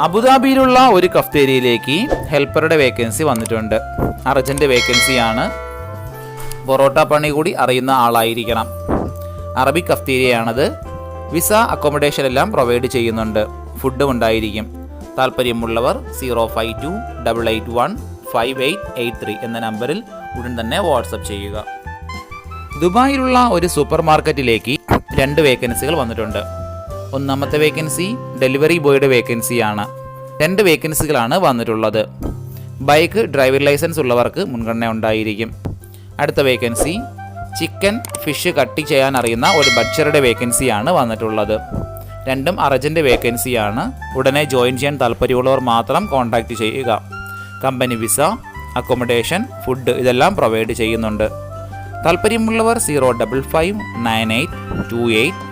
അബുദാബിയിലുള്ള ഒരു കഫ്തേരിയയിലേക്ക് ഹെൽപ്പറുടെ വേക്കൻസി വന്നിട്ടുണ്ട്. അർജന്റ് വേക്കൻസിയാണ്. പൊറോട്ട പണി കൂടി അറിയുന്ന ആളായിരിക്കണം. അറബി കഫ്തീരിയാണത്. വിസ അക്കോമഡേഷൻ എല്ലാം പ്രൊവൈഡ് ചെയ്യുന്നുണ്ട്. ഫുഡും ഉണ്ടായിരിക്കും. താല്പര്യമുള്ളവർ zero five two double eight one five eight eight three എന്ന നമ്പറിൽ ഉടൻ തന്നെ വാട്സപ്പ് ചെയ്യുക. ദുബായിലുള്ള ഒരു സൂപ്പർ മാർക്കറ്റിലേക്ക് രണ്ട് വേക്കൻസികൾ വന്നിട്ടുണ്ട്. ഒന്നാമത്തെ വേക്കൻസി ഡെലിവറി ബോയുടെ വേക്കൻസിയാണ് രണ്ട് വേക്കൻസികളാണ് വന്നിട്ടുള്ളത്. ബൈക്ക് ഡ്രൈവിംഗ് ലൈസൻസ് ഉള്ളവർക്ക് മുൻഗണന ഉണ്ടായിരിക്കും. അടുത്ത വേക്കൻസി ചിക്കൻ ഫിഷ് കട്ട് ചെയ്യാൻ അറിയുന്ന ഒരു ബച്ചറുടെ വേക്കൻസിയാണ് വന്നിട്ടുള്ളത്. രണ്ടും അർജന്റ് വേക്കൻസിയാണ് ഉടനെ ജോയിൻ ചെയ്യാൻ താല്പര്യമുള്ളവർ മാത്രം കോൺടാക്റ്റ് ചെയ്യുക. കമ്പനി വിസ അക്കോമഡേഷൻ ഫുഡ് ഇതെല്ലാം പ്രൊവൈഡ് ചെയ്യുന്നുണ്ട്. താല്പര്യമുള്ളവർ zero double five nine eight two eight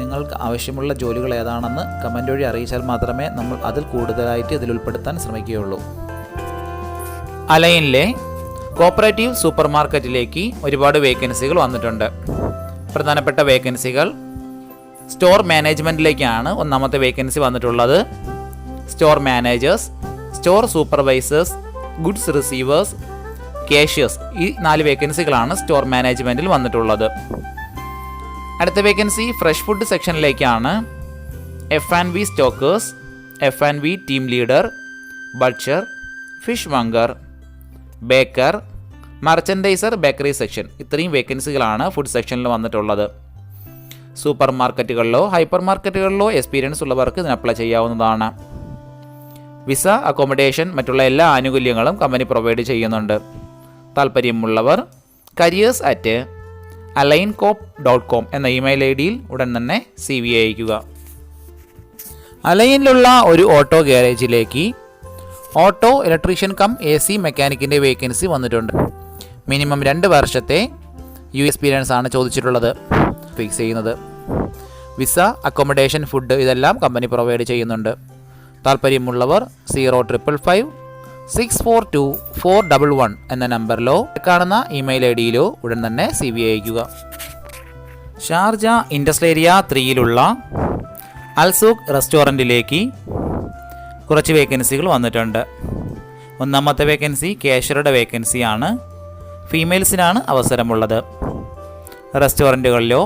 നിങ്ങൾക്ക് ആവശ്യമുള്ള ജോലികൾ ഏതാണെന്ന് കമന്റ് വഴി അറിയിച്ചാൽ മാത്രമേ നമ്മൾ അതിൽ കൂടുതലായിട്ട് ഇതിൽ ഉൾപ്പെടുത്താൻ ശ്രമിക്കുകയുള്ളൂ. അലൈനിലെ കോപ്പറേറ്റീവ് സൂപ്പർ മാർക്കറ്റിലേക്ക് ഒരുപാട് വേക്കൻസികൾ വന്നിട്ടുണ്ട്. പ്രധാനപ്പെട്ട വേക്കൻസികൾ സ്റ്റോർ മാനേജ്മെന്റിലേക്കാണ് ഒന്നാമത്തെ വേക്കൻസി വന്നിട്ടുള്ളത്. Store managers store supervisors goods receivers cashiers ഈ നാല് വേക്കൻസികളാണ് സ്റ്റോർ മാനേജ്മെന്റിൽ വന്നിട്ടുള്ളത്. അടുത്ത vacancy fresh food സെക്ഷനിലേക്കാണ് F and V stockers F and V team leader butcher fishmonger baker merchandiser bakery section ഇത്രയും വേക്കൻസികളാണ് ഫുഡ് സെക്ഷനിൽ വന്നിട്ടുള്ളത്. സൂപ്പർ മാർക്കറ്റുകളിലോ ഹൈപ്പർ മാർക്കറ്റുകളിലോ എക്സ്പീരിയൻസ് ഉള്ളവർക്ക് ഇതിന് അപ്ലൈ ചെയ്യാവുന്നതാണ്. വിസ അക്കോമഡേഷൻ മറ്റുള്ള എല്ലാ ആനുകൂല്യങ്ങളും കമ്പനി പ്രൊവൈഡ് ചെയ്യുന്നുണ്ട്. താല്പര്യമുള്ളവർ careers at Alain coop dot com എന്ന ഇമെയിൽ ഐ ഡിയിൽ ഉടൻ തന്നെ സി വി അയക്കുക അലൈനിലുള്ള ഒരു auto ഗ്യാരേജിലേക്ക് auto electrician cum A C മെക്കാനിക്കിന്റെ vacancy വന്നിട്ടുണ്ട്. മിനിമം രണ്ട് വർഷത്തെ യു എക്സ്പീരിയൻസ് ആണ് ചോദിച്ചിട്ടുള്ളത് ഫിക്സ് ചെയ്യുന്നത്. വിസ അക്കോമഡേഷൻ ഫുഡ് ഇതെല്ലാം കമ്പനി പ്രൊവൈഡ് ചെയ്യുന്നുണ്ട്. താല്പര്യമുള്ളവർ zero triple five six four two four double one എന്ന നമ്പറിലോ കാണുന്ന ഇമെയിൽ ഐ ഡിയിലോ ഉടൻ തന്നെ സി വി അയക്കുക ഷാർജ ഇൻഡസ്ട്രിയൽ ഏരിയ ത്രീയിലുള്ള അൽസൂഖ് റെസ്റ്റോറന്റിലേക്ക് കുറച്ച് വേക്കൻസികൾ വന്നിട്ടുണ്ട്. ഒന്നാമത്തെ വേക്കൻസി കാഷ്യറുടെ വേക്കൻസിയാണ് ഫീമെയിൽസിനാണ് അവസരമുള്ളത്. റെസ്റ്റോറന്റുകളിലോ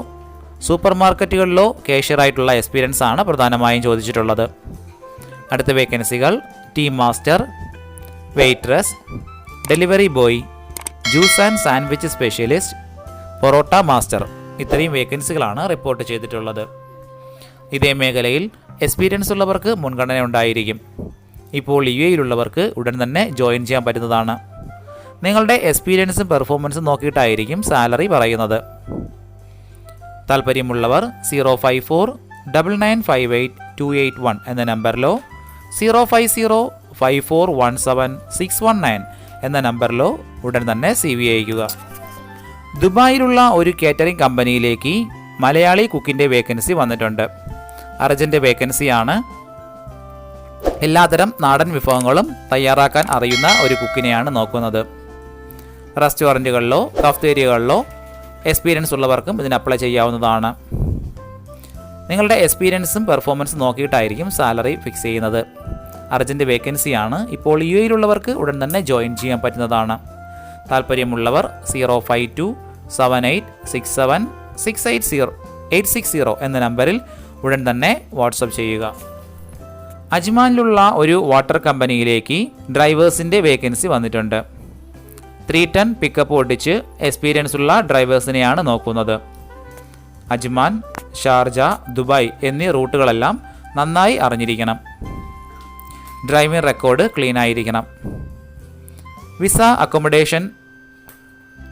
സൂപ്പർ മാർക്കറ്റുകളിലോ കാഷ്യറായിട്ടുള്ള എക്സ്പീരിയൻസ് ആണ് പ്രധാനമായും ചോദിച്ചിട്ടുള്ളത്. അടുത്ത വേക്കൻസികൾ team master waitress delivery boy juice and sandwich specialist parotta master ഇത്രയും വേക്കൻസികളാണ് റിപ്പോർട്ട് ചെയ്തിട്ടുള്ളത്. ഇതേ മേഖലയിൽ എക്സ്പീരിയൻസ് ഉള്ളവർക്ക് മുൻഗണന ഉണ്ടായിരിക്കും. ഇപ്പോൾ യു എയിലുള്ളവർക്ക് ഉടൻ തന്നെ ജോയിൻ ചെയ്യാൻ പറ്റുന്നതാണ്. നിങ്ങളുടെ എക്സ്പീരിയൻസും പെർഫോമൻസും നോക്കിയിട്ടായിരിക്കും സാലറി പറയുന്നത്. താല്പര്യമുള്ളവർ zero five four double nine five eight two eight one എന്ന നമ്പറിലോ zero five zero five four one seven six one nine എന്ന നമ്പറിലോ ഉടൻ തന്നെ സി വി അയക്കുക ദുബായിലുള്ള ഒരു കേറ്ററിംഗ് കമ്പനിയിലേക്ക് മലയാളി കുക്കിന്റെ വേക്കൻസി വന്നിട്ടുണ്ട്. അർജന്റ് വേക്കൻസിയാണ് എല്ലാത്തരം നാടൻ വിഭവങ്ങളും തയ്യാറാക്കാൻ അറിയുന്ന ഒരു കുക്കിനെയാണ് നോക്കുന്നത്. റെസ്റ്റോറന്റുകളിലോ കഫ്തേരിയകളിലോ എക്സ്പീരിയൻസ് ഉള്ളവർക്കും ഇതിന് അപ്ലൈ ചെയ്യാവുന്നതാണ്. നിങ്ങളുടെ എക്സ്പീരിയൻസും പെർഫോമൻസും നോക്കിയിട്ടായിരിക്കും സാലറി ഫിക്സ് ചെയ്യുന്നത്. അർജന്റ് വേക്കൻസിയാണ്. ഇപ്പോൾ യു എയിലുള്ളവർക്ക് ഉടൻ തന്നെ ജോയിൻ ചെയ്യാൻ പറ്റുന്നതാണ്. താല്പര്യമുള്ളവർ zero five two seven eight six seven six eight zero eight six zero എന്ന നമ്പറിൽ ഉടൻ തന്നെ വാട്സപ്പ് ചെയ്യുക. അജ്മാനിലുള്ള ഒരു വാട്ടർ കമ്പനിയിലേക്ക് ഡ്രൈവേഴ്സിന്റെ വേക്കൻസി വന്നിട്ടുണ്ട്. ത്രീ ടൺ പിക്കപ്പ് ഓടിച്ച് എക്സ്പീരിയൻസ് ഉള്ള ഡ്രൈവേഴ്സിനെയാണ് നോക്കുന്നത്. അജ്മാൻ ഷാർജ ദുബായ് എന്നീ റൂട്ടുകളെല്ലാം നന്നായി അറിഞ്ഞിരിക്കണം. ഡ്രൈവിംഗ് റെക്കോർഡ് ക്ലീൻ ആയിരിക്കണം വിസ അക്കോമഡേഷൻ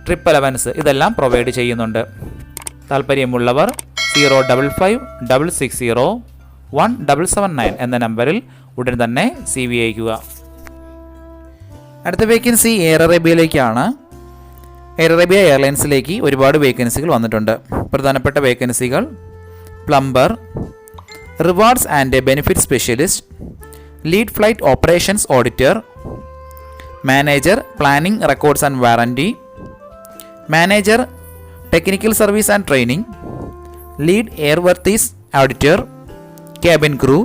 ട്രിപ്പ് അലവൻസ് ഇതെല്ലാം പ്രൊവൈഡ് ചെയ്യുന്നുണ്ട്. താല്പര്യമുള്ളവർ zero double five double six zero one double seven nine എന്ന നമ്പറിൽ ഉടൻ തന്നെ സി വി അയക്കുക അടുത്ത വേക്കൻസി എയർ അറേബ്യയിലേക്കാണ്. എയർ അറേബ്യ എയർലൈൻസിലേക്ക് ഒരുപാട് വേക്കൻസികൾ വന്നിട്ടുണ്ട്. പ്രധാനപ്പെട്ട വേക്കൻസികൾ plumber rewards and benefit specialist lead flight operations auditor manager planning records and warranty manager technical service and training lead airworthiness auditor cabin crew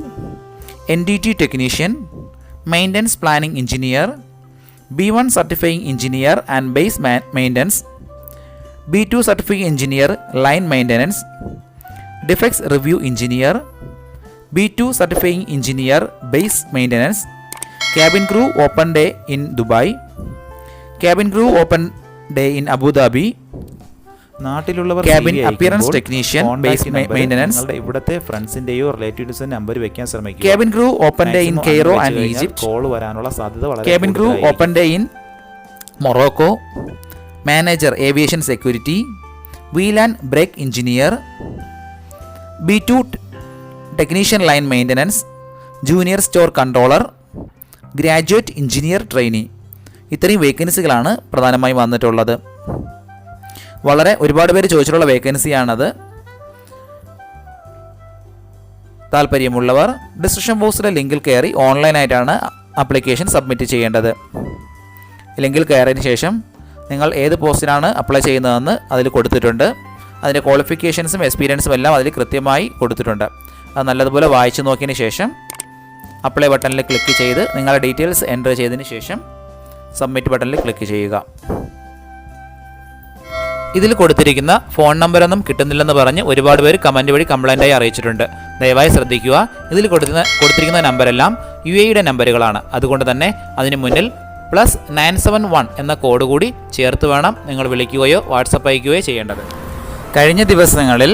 N D T technician maintenance planning engineer B one certifying engineer and base maintenance B two certifying engineer line maintenance defects review engineer B two certifying engineer base maintenance. Cabin crew open day in Dubai cabin crew open day in Abu Dhabi നാട്ടിലുള്ളവർ cabin appearance technician base maintenance ഇവിടുത്തെ ഫ്രണ്ട്സിന്റെയോ റിലേറ്റീവ്സിന്റെ number വെക്കാൻ ശ്രമിക്കുക. Cabin crew open day in Cairo and Egypt call വരാനുള്ള സാധ്യത വളരെ cabin crew open day in Morocco manager aviation security wheel and brake engineer B B2 t- line maintenance junior store controller graduate engineer trainee ഇത്രയും വേക്കൻസികളാണ് പ്രധാനമായും വന്നിട്ടുള്ളത്. വളരെ ഒരുപാട് പേര് ചോദിച്ചിട്ടുള്ള വേക്കൻസിയാണത് താല്പര്യമുള്ളവർ ഡിസ്ക്രിപ്ഷൻ ബോക്സിലെ ലിങ്കിൽ കയറി ഓൺലൈനായിട്ടാണ് അപ്ലിക്കേഷൻ സബ്മിറ്റ് ചെയ്യേണ്ടത്. ലിങ്കിൽ കയറിയതിന് ശേഷം നിങ്ങൾ ഏത് പോസ്റ്റിനാണ് അപ്ലൈ ചെയ്യുന്നതെന്ന് അതിൽ കൊടുത്തിട്ടുണ്ട്. അതിന്റെ ക്വാളിഫിക്കേഷൻസും എക്സ്പീരിയൻസും എല്ലാം അതിൽ കൃത്യമായി കൊടുത്തിട്ടുണ്ട്. അത് നല്ലതുപോലെ വായിച്ചു നോക്കിയതിന് ശേഷം അപ്ലൈ ബട്ടണിൽ ക്ലിക്ക് ചെയ്ത് നിങ്ങളുടെ ഡീറ്റെയിൽസ് എന്റർ ചെയ്തതിന് ശേഷം സബ്മിറ്റ് ബട്ടണിൽ ക്ലിക്ക് ചെയ്യുക. ഇതിൽ കൊടുത്തിരിക്കുന്ന ഫോൺ നമ്പറൊന്നും കിട്ടുന്നില്ലെന്ന് പറഞ്ഞ് ഒരുപാട് പേര് കമന്റ് വഴി കംപ്ലൈന്റായി അറിയിച്ചിട്ടുണ്ട്. ദയവായി ശ്രദ്ധിക്കുക. ഇതിൽ കൊടുക്കുന്ന കൊടുത്തിരിക്കുന്ന നമ്പരെല്ലാം യു എയുടെ നമ്പറുകളാണ്. അതുകൊണ്ട് തന്നെ അതിന് മുന്നിൽ പ്ലസ് നയൻ സെവൻ വൺ എന്ന കോഡ് കൂടി ചേർത്ത് വേണം നിങ്ങൾ വിളിക്കുകയോ വാട്സപ്പ് അയക്കുകയോ ചെയ്യേണ്ടത്. കഴിഞ്ഞ ദിവസങ്ങളിൽ